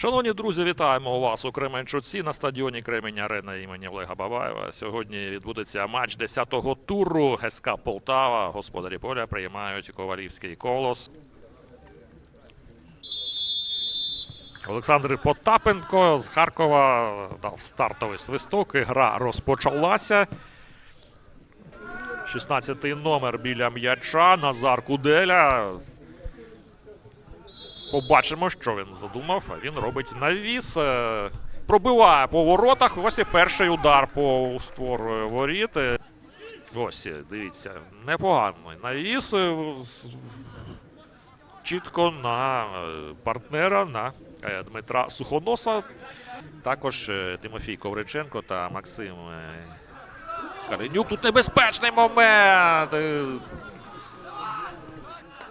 Шановні друзі, вітаємо вас у Кременчуці на стадіоні Кремень Арена імені Олега Бабаєва. Сьогодні відбудеться матч 10-го туру ГСК Полтава. Господарі поля приймають Ковалівський колос. Олександр Потапенко з Харкова дав стартовий свисток. і Гра розпочалася. 16-й номер біля м'яча. Назар Куделя. Побачимо, що він задумав. Він робить навіс. е, Пробиває по воротах. Ось і перший удар по створ е, воріт. Ось, е, дивіться, непоганий навіс. е, Чітко на партнера, на Дмитра Сухоноса. Також Тимофій Ковриченко та Максим Калинюк. Тут небезпечний момент.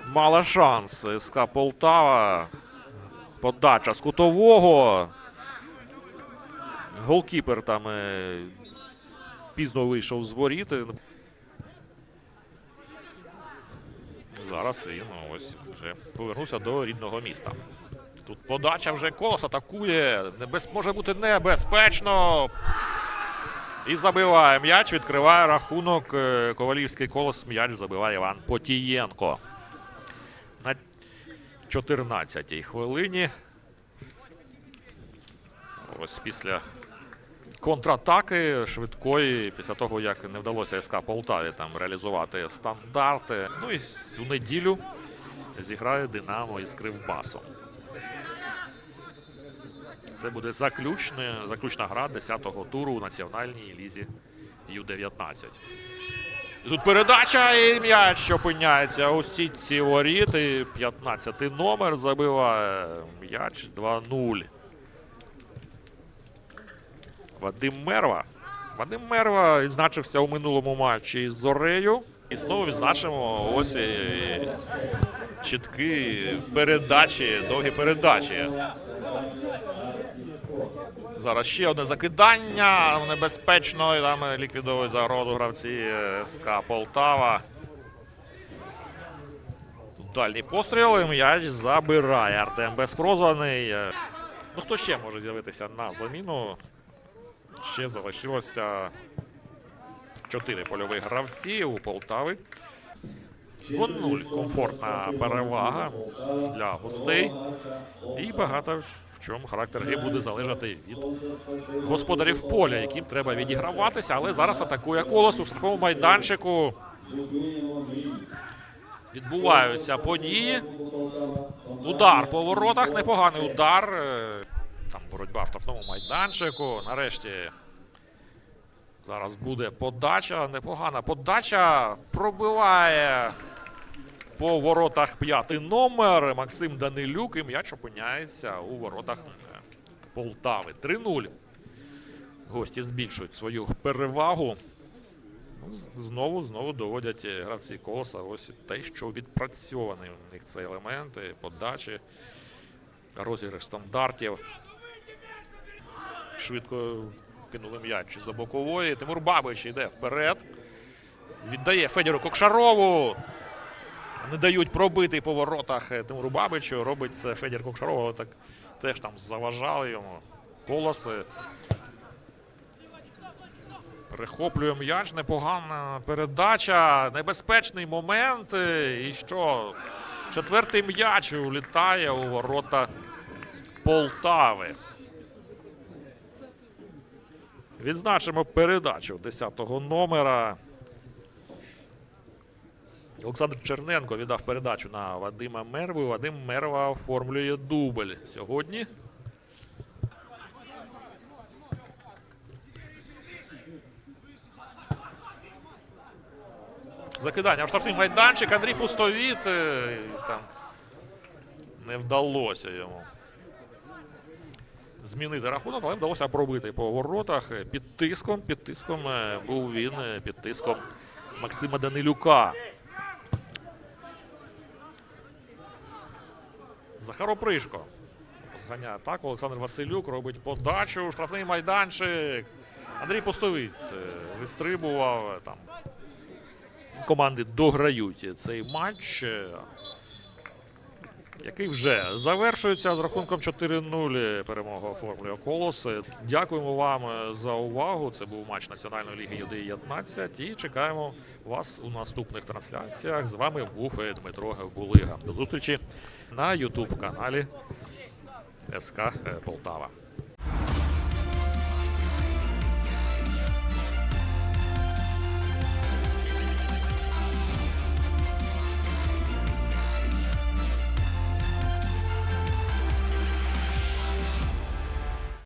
Мала шанс СК Полтава. Подача з кутового. Голкіпер там е, пізно вийшов з воріт. Зараз він ось вже повернувся до рідного міста. Тут подача вже колос атакує. Небез... Може бути небезпечно. І забиває м'яч, відкриває рахунок. е, Ковалівський колос. М'яч забиває Іван Потієнко. На 14-й хвилині. Ось після контратаки швидкої, після того, як не вдалося СК Полтаві там реалізувати стандарти. Ну і цю неділю зіграє Динамо із Кривбасом. Це буде заключне, заключна гра 10-го туру у національній лізі Ю-19. Тут передача і м'яч опиняється у сітці воріт. І 15-й номер забиває м'яч 2-0. Вадим Мерва. Вадим Мерва відзначився у минулому матчі із Зорею. І знову відзначимо ось чіткі передачі, довгі передачі. Зараз ще одне закидання. Небезпечно. І там ліквідовують загрозу гравці е, СК Полтава. Дальній постріл. і М'яч забирає Артем Безпрозваний. Е, Ну, хто ще може з'явитися на заміну? Ще залишилося чотири польових гравці у Полтави. 0 комфортна перевага для гостей. І багато в чому характер гри буде залежати від господарів поля, яким треба відіграватися. Але зараз атакує колос у штрафовому майданчику. Відбуваються події. Удар по воротах. Непоганий удар. Е, Там боротьба в штрафному майданчику. Нарешті зараз буде подача. Непогана подача. Пробиває по воротах п'ятий номер. Максим Данилюк. І м'яч опиняється у воротах Полтави. 3-0. Гості збільшують свою перевагу. Ну, Знову знову доводять гравці колоса. Ось те, що відпрацьований у них цей елемент, е, подачі, розіграш стандартів. Швидко кинули м'яч за бокової. Тимур Бабич йде вперед. Віддає Федору Кокшарову. Не дають пробити по воротах е, Тимуру Бабичу. Робить це Федір Кокшаров. Так теж там заважали йому. Колоси. Перехоплює м'яч, непогана передача, небезпечний момент. е, І що? Четвертий м'яч улітає у ворота Полтави. Відзначимо передачу 10-го номера. Олександр Черненко віддав передачу на Вадима Мерву. Вадим Мерва оформлює дубль сьогодні. Закидання в штрафний майданчик. Андрій Пустовіт. е, Там не вдалося йому змінити рахунок, але вдалося пробити по воротах. Під тиском, під тиском е, був він, е, під тиском Максима Данилюка. Захаро Пришко. Зганяє атаку. Олександр Василюк робить подачу. Штрафний майданчик. Андрій Пустовіт е, вистрибував е, там. Команди дограють цей матч. Е, який вже завершується з рахунком 4-0. Перемога оформлює Колос. Дякуємо вам е, за увагу. Це був матч Національної ліги Ю-19 і чекаємо вас у наступних трансляціях. З вами був е, Дмитро Булига. До зустрічі на Ютуб каналі СК Полтава.